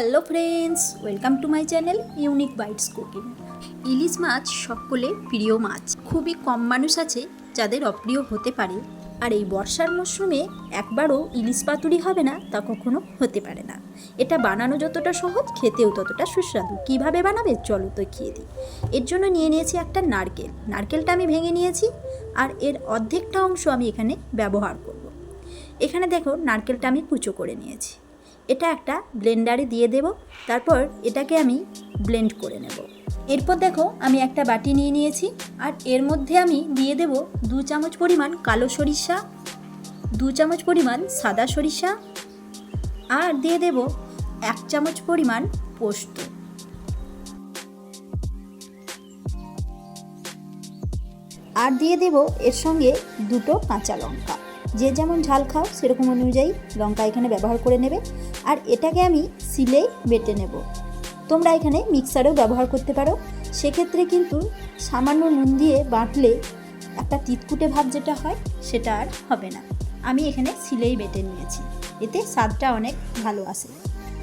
Hello friends welcome to my channel unique bites cooking ইলিশ মাছ সকলে প্রিয় মাছ। খুবই কম মানুষ আছে যাদের অপ্রিয় হতে পারে। আর এই বর্ষার মরশুমে একবারও ইলিশ পাতুরি হবে না, তা কখনো হতে পারে না। এটা বানানো যতটা সহজ, খেতেও ততটা সুস্বাদু। কীভাবে বানাবে? চলো তো খেয়ে দিই। এর জন্য নিয়ে নিয়েছি একটা নারকেল। নারকেলটা আমি ভেঙে নিয়েছি, আর এর অর্ধেকটা অংশ আমি এখানে ব্যবহার করব। এখানে দেখো, নারকেলটা আমি কুচো করে নিয়েছি। এটা একটা ব্লেন্ডারে দিয়ে দেব, তারপর এটাকে আমি ব্লেন্ড করে নেব। এরপর দেখো আমি একটা বাটি নিয়ে নিয়েছি, আর এর মধ্যে আমি দিয়ে দেব দু চামচ পরিমাণ কালো সরিষা, দু চামচ পরিমাণ সাদা সরিষা, আর দিয়ে দেব এক চামচ পরিমাণ পোস্ত। আর দিয়ে দেব এর সঙ্গে দুটো কাঁচা লঙ্কা। যে যেমন ঝাল খাও, সেরকম অনুযায়ী লঙ্কা এখানে ব্যবহার করে নেবে। আর এটাকে আমি সিলেই বেটে নেব। তোমরা এখানে মিক্সারেও ব্যবহার করতে পারো। সেক্ষেত্রে কিন্তু সামান্য নুন দিয়ে বাটলে একটা তিতকুটে ভাব যেটা হয়, সেটা আর হবে না। আমি এখানে সিলেই বেটে নিয়েছি। এতে স্বাদটা অনেক ভালো আসে।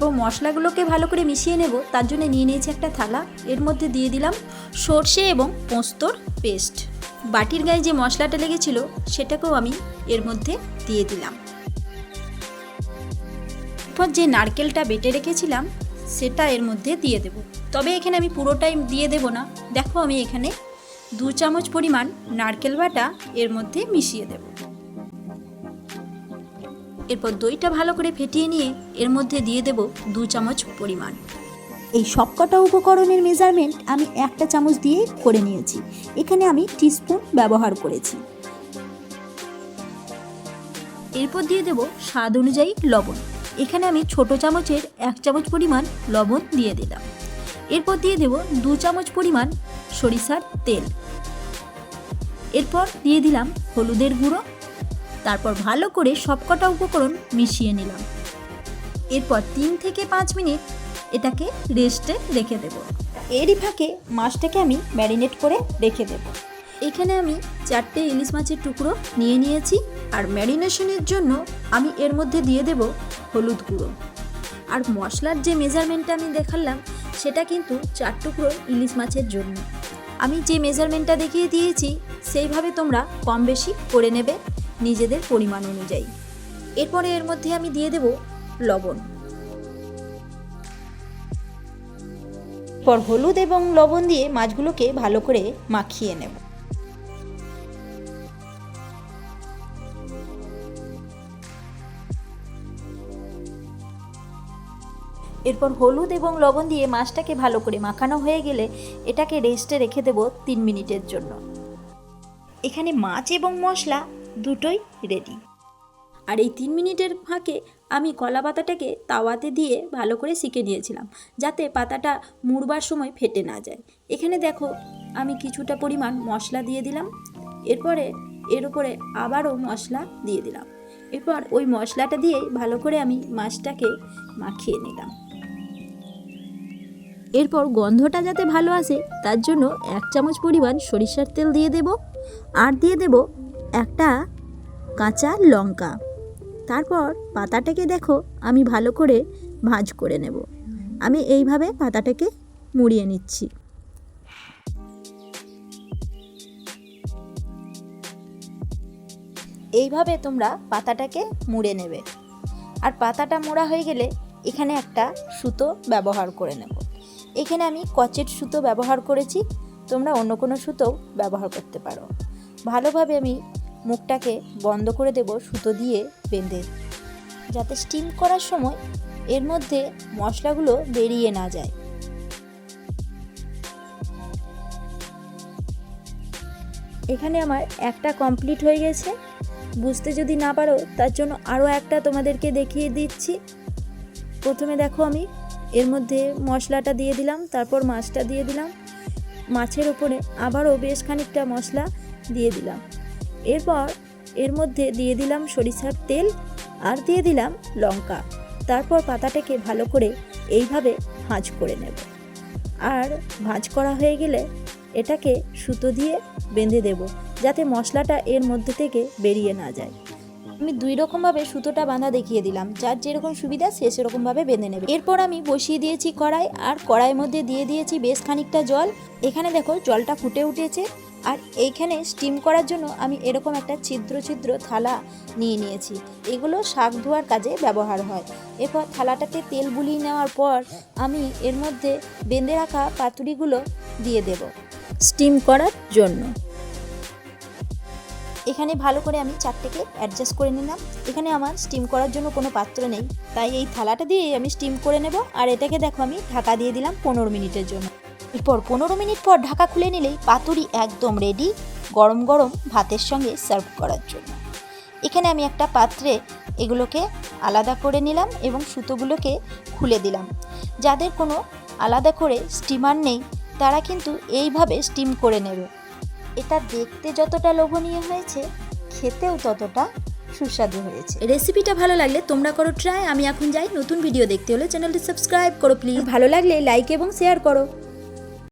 তো মশলাগুলোকে ভালো করে মিশিয়ে নেব। তার জন্য নিয়ে নিয়েছি একটা থালা। এর মধ্যে দিয়ে দিলাম সর্ষে এবং পোস্তর পেস্ট। বাটির গায়ে যে মশলাটা লেগেছিল, সেটাকেও আমি এর মধ্যে দিয়ে দিলাম। এরপর যে নারকেলটা বেটে রেখেছিলাম, সেটা এর মধ্যে দিয়ে দেব। তবে এখানে আমি পুরোটাই দিয়ে দেব না। দেখো আমি এখানে দু চামচ পরিমাণ নারকেল বাটা এর মধ্যে মিশিয়ে দেব। এরপর দইটা ভালো করে ফেটিয়ে নিয়ে এর মধ্যে দিয়ে দেব দু চামচ পরিমাণ। এই সবকটা উপকরণের মেজারমেন্ট আমি একটা চামচ দিয়ে করে নিয়েছি। এখানে আমি টিস্পুন ব্যবহার করেছি। এরপর দিয়ে দেব স্বাদ অনুযায়ী লবণ। এখানে আমি ছোট চামচের এক চামচ পরিমাণ লবণ দিয়ে দিলাম। এরপর দিয়ে দেব দু চামচ পরিমাণ সরিষার তেল। এরপর দিয়ে দিলাম হলুদের গুঁড়ো। তারপর ভালো করে সবকটা উপকরণ মিশিয়ে নিলাম। এরপর তিন থেকে পাঁচ মিনিট এটাকে রেস্টে রেখে দেব। এরই ফাঁকে মাছটাকে আমি ম্যারিনেট করে রেখে দেব। এখানে আমি চারটে ইলিশ মাছের টুকরো নিয়ে নিয়েছি আর ম্যারিনেশনের জন্য আমি এর মধ্যে দিয়ে দেব হলুদ গুঁড়ো। আর মশলার যে মেজারমেন্টটা আমি দেখালাম, সেটা কিন্তু চার টুকরো ইলিশ মাছের জন্য। আমি যে মেজারমেন্টটা দেখিয়ে দিয়েছি, সেইভাবে তোমরা কম বেশি করে নেবে নিজেদের পরিমাণ অনুযায়ী। এরপরে এর মধ্যে আমি দিয়ে দেব লবণ। পর হলুদ এবং লবণ দিয়ে মাছগুলোকে ভালো করে মাখিয়ে নেব। এরপর হলুদ এবং লবণ দিয়ে মাছটাকে ভালো করে মাখানো হয়ে গেলে এটাকে রেস্টে রেখে দেব তিন মিনিটের জন্য। এখানে মাছ এবং মশলা দুটোই রেডি আর এই তিন মিনিটের ফাঁকে আমি কলা পাতাটাকে তাওয়াতে দিয়ে ভালো করে শিখে নিয়েছিলাম, যাতে পাতাটা মুড়বার সময় ফেটে না যায়। এখানে দেখো, আমি কিছুটা পরিমাণ মশলা দিয়ে দিলাম। এরপরে, এর উপরে আবারও মশলা দিয়ে দিলাম। এরপর ওই মশলাটা দিয়ে ভালো করে আমি মাছটাকে মাখিয়ে নিলাম। এরপর গন্ধটা যাতে ভালো আসে, তার জন্য এক চামচ পরিমাণ সরিষার তেল দিয়ে দেব। আর দিয়ে দেব একটা কাঁচা লঙ্কা। তারপর পাতাটাকে দেখো, আমি ভালো করে ভাঁজ করে নেব। আমি এইভাবে পাতাটাকে মুড়িয়ে নিচ্ছি। এইভাবে তোমরা পাতাটাকে মুড়ে নেবে। আর পাতাটা মোড়া হয়ে গেলে এখানে একটা সুতো ব্যবহার করে নেব। এখানে আমি কচের সুতো ব্যবহার করেছি, তোমরা অন্য কোনো সুতোও ব্যবহার করতে পারো। ভালোভাবে আমি মুখটাকে বন্ধ করে দেব সুতো দিয়ে বেঁধে। যাতে স্টিম করার সময় এর মধ্যে মশলাগুলো বেরিয়ে না যায়। এখানে আমার একটা কমপ্লিট হয়ে গেছে। বুঝতে যদি না পারো, তার জন্য আরও একটা তোমাদেরকে দেখিয়ে দিচ্ছি। প্রথমে দেখো আমি, এর মধ্যে মশলাটা দিয়ে দিলাম, তারপর মাছটা দিয়ে দিলাম। মাছের ওপরে আবারও বেশ খানিকটা মশলা দিয়ে দিলাম। এরপর এর মধ্যে দিয়ে দিলাম সরিষার তেল আর দিয়ে দিলাম লঙ্কা। তারপর পাতাটাকে ভালো করে এইভাবে ভাঁজ করে নেব। আর ভাঁজ করা হয়ে গেলে এটাকে সুতো দিয়ে বেঁধে দেব যাতে মশলাটা এর মধ্যে থেকে বেরিয়ে না যায়। আমি দুই রকমভাবে সুতোটা বাঁধা দেখিয়ে দিলাম। যার যেরকম সুবিধা সে সেরকমভাবে বেঁধে নেবে। এরপর আমি বসিয়ে দিয়েছি কড়াই আর কড়াইয়ের মধ্যে দিয়ে দিয়েছি বেশ খানিকটা জল। এখানে দেখো জলটা ফুটে উঠেছে। আর এইখানে স্টিম করার জন্য আমি এরকম একটা ছিদ্র ছিদ্র থালা নিয়ে নিয়েছি। এগুলো শাক ধোয়ার কাজে ব্যবহার হয়। এরপর থালাটাতে তেল বুলিয়ে নেওয়ার পর আমি এর মধ্যে বেঁধে রাখা পাতুরিগুলো দিয়ে দেব স্টিম করার জন্য। এখানে ভালো করে আমি চারটেকে অ্যাডজাস্ট করে নিলাম। এখানে আমার স্টিম করার জন্য কোনো পাত্র নেই। তাই এই থালাটা দিয়ে আমি স্টিম করে নেব। আর এটাকে দেখো আমি ঢাকা দিয়ে দিলাম পনেরো মিনিটের জন্য। এরপর পনেরো মিনিট পর ঢাকা খুলে নিলেই পাতুরি একদম রেডি গরম গরম ভাতের সঙ্গে সার্ভ করার জন্য। এখানে আমি একটা পাত্রে এগুলোকে আলাদা করে নিলাম এবং সুতোগুলোকে খুলে দিলাম। যাদের কোনো আলাদা করে স্টিমার নেই, তারা কিন্তু এইভাবে স্টিম করে নেবে। এটা দেখতে যতটা লোভনীয় হয়েছে, খেতেও ততটা সুস্বাদু হয়েছে। রেসিপিটা ভালো লাগলে তোমরা করো ট্রাই আমি এখন যাই, নতুন ভিডিও দেখতে হলে চ্যানেলটি সাবস্ক্রাইব করো প্লিজ ভালো লাগলে লাইক এবং শেয়ার করো।